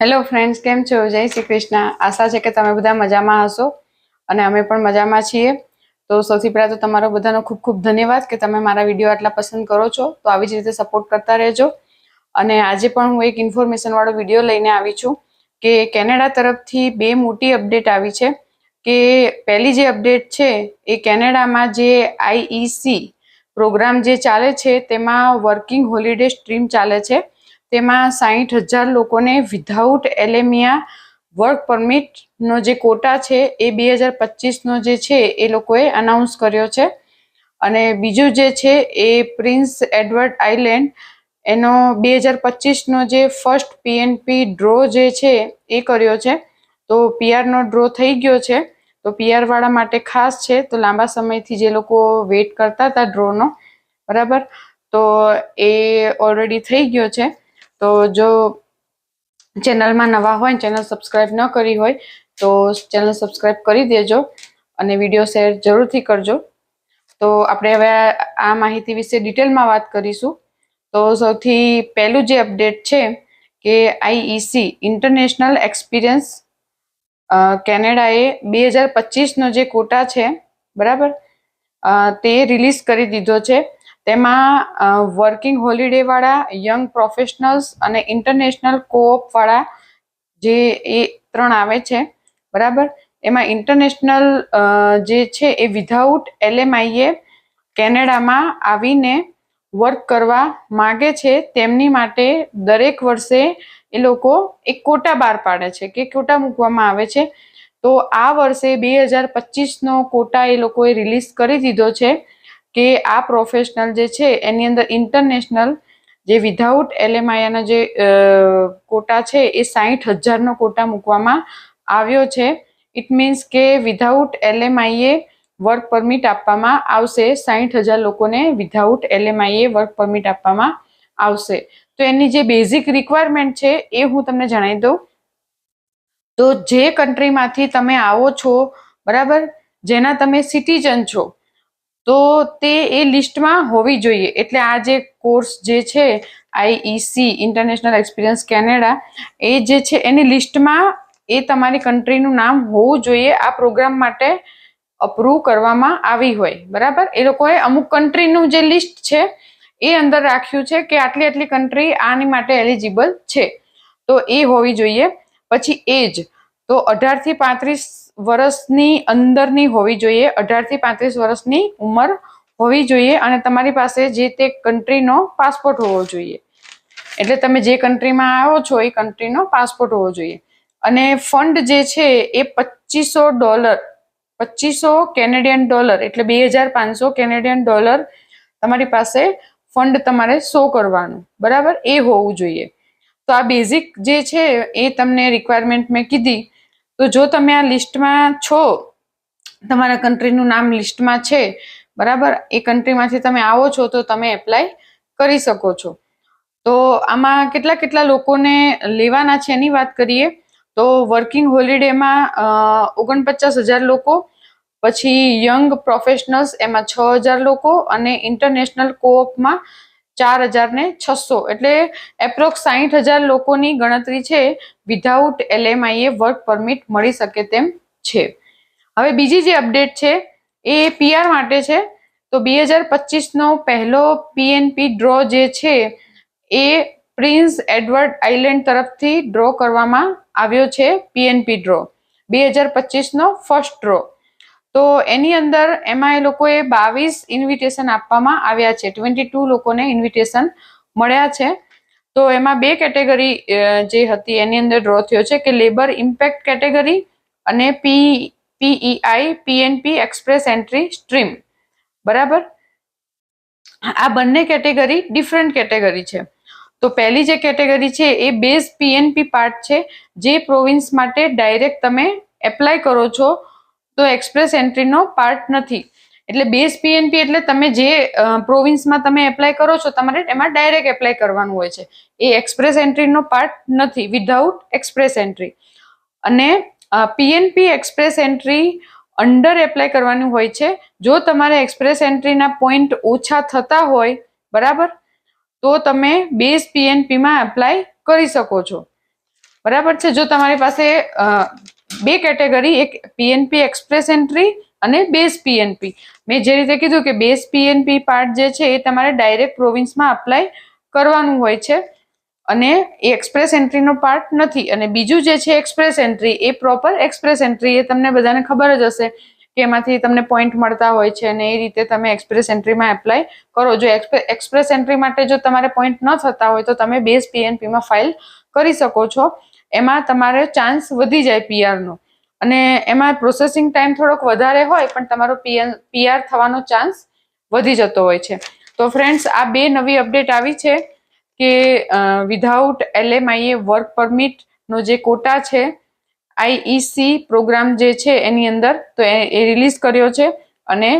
Hello friends કેમ છો? જય શ્રી કૃષ્ણ. આશા છે કે તમે બધા મજામાં હશો અને અમે પણ મજામાં છીએ. તો સૌથી પહેલાં તો તમારો બધાનો ખૂબ ખૂબ ધન્યવાદ કે તમે મારા વીડિયો આટલા પસંદ કરો છો. તો આવી જ રીતે સપોર્ટ કરતા રહેજો. અને આજે પણ હું એક ઇન્ફોર્મેશનવાળો વીડિયો લઈને આવી છું કે કેનેડા તરફથી બે મોટી અપડેટ આવી છે કે પહેલી જે અપડેટ છે એ કેનેડામાં જે આઈઈસી પ્રોગ્રામ જે ચાલે છે તેમાં વર્કિંગ હોલિડે સ્ટ્રીમ ચાલે છે. તેમાં સાહીઠ હજાર લોકોને વિધાઉટ એલેમિયા વર્ક પરમિટનો જે કોટા છે એ બે હજાર પચીસનો જે છે એ લોકોએ અનાઉન્સ કર્યો છે. અને બીજું જે છે એ પ્રિન્સ એડવર્ડ આઇલેન્ડ એનો બે હજાર પચીસનો જે ફર્સ્ટ પીએનપી ડ્રો જે છે એ કર્યો છે. તો પીઆરનો ડ્રો થઈ ગયો છે. તો પીઆરવાળા માટે ખાસ છે, તો લાંબા સમયથી જે લોકો વેઇટ કરતા હતા ડ્રોનો બરાબર? તો એ ઓલરેડી થઈ ગયો છે. તો જો ચેનલમાં નવા હોય ચેનલ સબસ્ક્રાઈબ ન કરી હોય, તો ચેનલ સબસ્ક્રાઈબ કરી દેજો અને વીડિયો શેર જરૂરથી કરજો. તો આપણે હવે આ માહિતી વિશે ડિટેલમાં વાત કરીશું. તો સૌથી પહેલું જે અપડેટ છે કે આઈઈસી ઇન્ટરનેશનલ એક્સપિરિયન્સ કેનેડાએ બે હજાર પચીસનો જે કોટા છે, બરાબર? તે રિલીઝ કરી દીધો છે. તેમાં વર્કિંગ હોલિડેવાળા યંગ પ્રોફેશનલ્સ અને ઇન્ટરનેશનલ કોઓપવાળા જે એ ત્રણ આવે છે, બરાબર? એમાં ઇન્ટરનેશનલ જે છે એ વિધાઉટ એલએમઆઈએ કેનેડામાં આવીને વર્ક કરવા માગે છે, તેમની માટે દરેક વર્ષે એ લોકો એક કોટા બહાર પાડે છે, કે કોટા મૂકવામાં આવે છે. તો આ વર્ષે બે હજાર પચીસનો કોટા એ લોકોએ રિલીઝ કરી દીધો છે. કે આ પ્રોફેશનલ જે છે, એની અંદર ઇન્ટરનેશનલ જે વિધાઉટ એલએમઆઈના જે કોટા છે, એ સાહીઠ હજારનો કોટા મૂકવામાં આવ્યો છે. ઇટ મીન્સ કે વિધાઉટ એલએમઆઈએ વર્ક પરમિટ આપવામાં આવશે. સાહીઠ હજાર લોકોને વિધાઉટ એલએમઆઈએ વર્ક પરમિટ આપવામાં આવશે. તો એની જે બેઝિક રિક્વાયરમેન્ટ છે, એ હું તમને જણાવી દઉં. તો જે કન્ટ્રીમાંથી તમે આવો છો, બરાબર? જેના તમે સિટીઝન છો તો તે એ લિસ્ટમાં હોવી જોઈએ. એટલે આ જે કોર્સ જે છે આઈઈસી ઇન્ટરનેશનલ એક્સપિરિયન્સ કેનેડા એ જે છે, એની લિસ્ટમાં એ તમારી કન્ટ્રીનું નામ હોવું જોઈએ. આ પ્રોગ્રામ માટે અપ્રૂવ કરવામાં આવી હોય. બરાબર? એ લોકોએ અમુક કન્ટ્રીનું જે લિસ્ટ છે, એ અંદર રાખ્યું છે કે આટલી આટલી કન્ટ્રી આની માટે એલિજિબલ છે. તો એ હોવી જોઈએ. પછી એજ. તો અઢારથી પાંત્રીસ વર્ષની અંદરની હોવી જોઈએ. અઢારથી પાંત્રીસ વર્ષની ઉંમર હોવી જોઈએ અને તમારી પાસે જે તે કન્ટ્રીનો પાસપોર્ટ હોવો જોઈએ. એટલે તમે જે કન્ટ્રીમાં આવો છો એ કન્ટ્રીનો પાસપોર્ટ હોવો જોઈએ. અને ફંડ જે છે એ પચીસો ડોલર, પચીસો કેનેડિયન ડોલર એટલે બે હજાર પાંચસો કેનેડિયન ડોલર તમારી પાસે ફંડ તમારે શો કરવાનું. બરાબર? એ હોવું જોઈએ. તો આ બેઝિક જે છે એ તમને રિક્વાયરમેન્ટ મેં કીધી. તો જો તમે આ લિસ્ટમાં છો, તમારા કન્ટ્રીનું નામ લિસ્ટમાં છે, બરાબર? એ કન્ટ્રીમાંથી તમે આવો છો તો તમે એપ્લાય કરી શકો છો. તો આમાં કેટલા કેટલા લોકોને લેવાના છે એની વાત કરીએ. તો વર્કિંગ હોલિડેમાં ઓગણપચાસ હજાર લોકો, પછી યંગ પ્રોફેશનલ્સ એમાં છ હજાર લોકો અને ઇન્ટરનેશનલ કોઓપમાં ચાર હજાર ને છસો. એટલે એપ્રોક્સ સાહીઠ હજાર લોકોની ગણતરી છે વિધાઉટ એલએમઆઈએ વર્ક પરમિટ મળી શકે તેમ છે. હવે બીજી જે અપડેટ છે, એ પીઆર માટે છે. તો બે હજાર પચીસનો પહેલો પીએનપી ડ્રો જે છે, એ પ્રિન્સ એડવર્ડ આઇલેન્ડ તરફથી ડ્રો કરવામાં આવ્યો છે પીએનપી ડ્રો બે હજાર પચીસનો ફર્સ્ટ ડ્રો તો એની અંદર એમાં એ લોકોએ બાવીસ ઇન્વિટેશન આપવામાં આવ્યા છે. ટ્વેન્ટી ટુ લોકોને ઇન્વિટેશન મળ્યા છે. તો એમાં બે કેટેગરી જે હતી એની અંદર ડ્રો થયો છે કે લેબર ઇમ્પેક્ટ કેટેગરી અને P PEI PNP express entry stream બરાબર? આ બંને કેટેગરી ડિફરન્ટ કેટેગરી છે. તો પહેલી જે કેટેગરી છે એ બેઝ પીએનપી પાર્ટ છે. જે પ્રોવિન્સ માટે ડાયરેક્ટ તમે એપ્લાય કરો છો તો એક્સપ્રેસ એન્ટ્રીનો પાર્ટ નથી. એટલે બેઝ પીએનપી એટલે તમે જે પ્રોવિન્સમાં તમે એપ્લાય કરો છો, તમારે એમાં ડાયરેક્ટ એપ્લાય કરવાનું હોય છે. એ એક્સપ્રેસ એન્ટ્રીનો પાર્ટ નથી વિધાઉટ એક્સપ્રેસ એન્ટ્રી અને PNP express entry under apply કરવાનું હોય છે. જો તમારે એક્સપ્રેસ એન્ટ્રીના પોઈન્ટ ઓછા થતા હોય, બરાબર? તો તમે બેઝ પીએનપીમાં એપ્લાય કરી શકો છો. બરાબર છે? જો તમારી પાસે બે કેટેગરી, એક પીએનપી એક્સપ્રેસ એન્ટ્રી અને બેઝ પીએનપી મેં જે રીતે કીધું કે બેઝ પીએનપી પાર્ટ જે છે, એ તમારે ડાયરેક્ટ પ્રોવિન્સમાં અપ્લાય કરવાનું હોય છે. અને એ એક્સપ્રેસ એન્ટ્રીનો પાર્ટ નથી. અને બીજું જે છે એક્સપ્રેસ એન્ટ્રી એ પ્રોપર એક્સપ્રેસ એન્ટ્રી એ તમને બધાને ખબર જ હશે કે એમાંથી તમને પોઈન્ટ મળતા હોય છે અને એ રીતે તમે એક્સપ્રેસ એન્ટ્રીમાં એપ્લાય કરો. જો એક્સપ્રેસ એન્ટ્રી માટે જો તમારે પોઈન્ટ ન થતા હોય તો તમે બેઝ પીએનપીમાં ફાઇલ કરી શકો છો. એમાં તમારે ચાન્સ વધી જાય પીઆરનો અને એમાં પ્રોસેસિંગ ટાઈમ થોડોક વધારે હોય, પણ તમારો પીએન પીઆર થવાનો ચાન્સ વધી જતો હોય છે. તો ફ્રેન્ડ્સ આ બે નવી અપડેટ આવી છે કે વિધાઉટ એલએમઆઈએ વર્ક પરમિટનો જે કોટા છે આઈઈસી પ્રોગ્રામ જે છે એની અંદર, તો એ રિલીઝ કર્યો છે. અને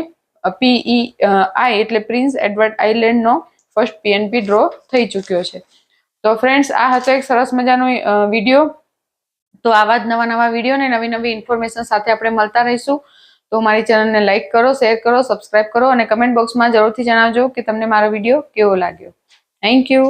પીઈ આઈ એટલે પ્રિન્સ એડવર્ડ આઇલેન્ડનો ફર્સ્ટ પીએનપી ડ્રો થઈ ચૂક્યો છે. તો ફ્રેન્ડ્સ આ હતો એક સરસ મજાનો વીડિયો તો આવા જ નવા નવા વીડિયો ને નવી નવી ઇન્ફોર્મેશન સાથે આપણે મળતા રહીશું. તો મારી ચેનલને લાઇક કરો શેર કરો સબસ્ક્રાઇબ કરો અને કમેન્ટ બોક્સમાં જરૂરથી જણાવજો કે તમને મારો વીડિયો કેવો લાગ્યો. Thank you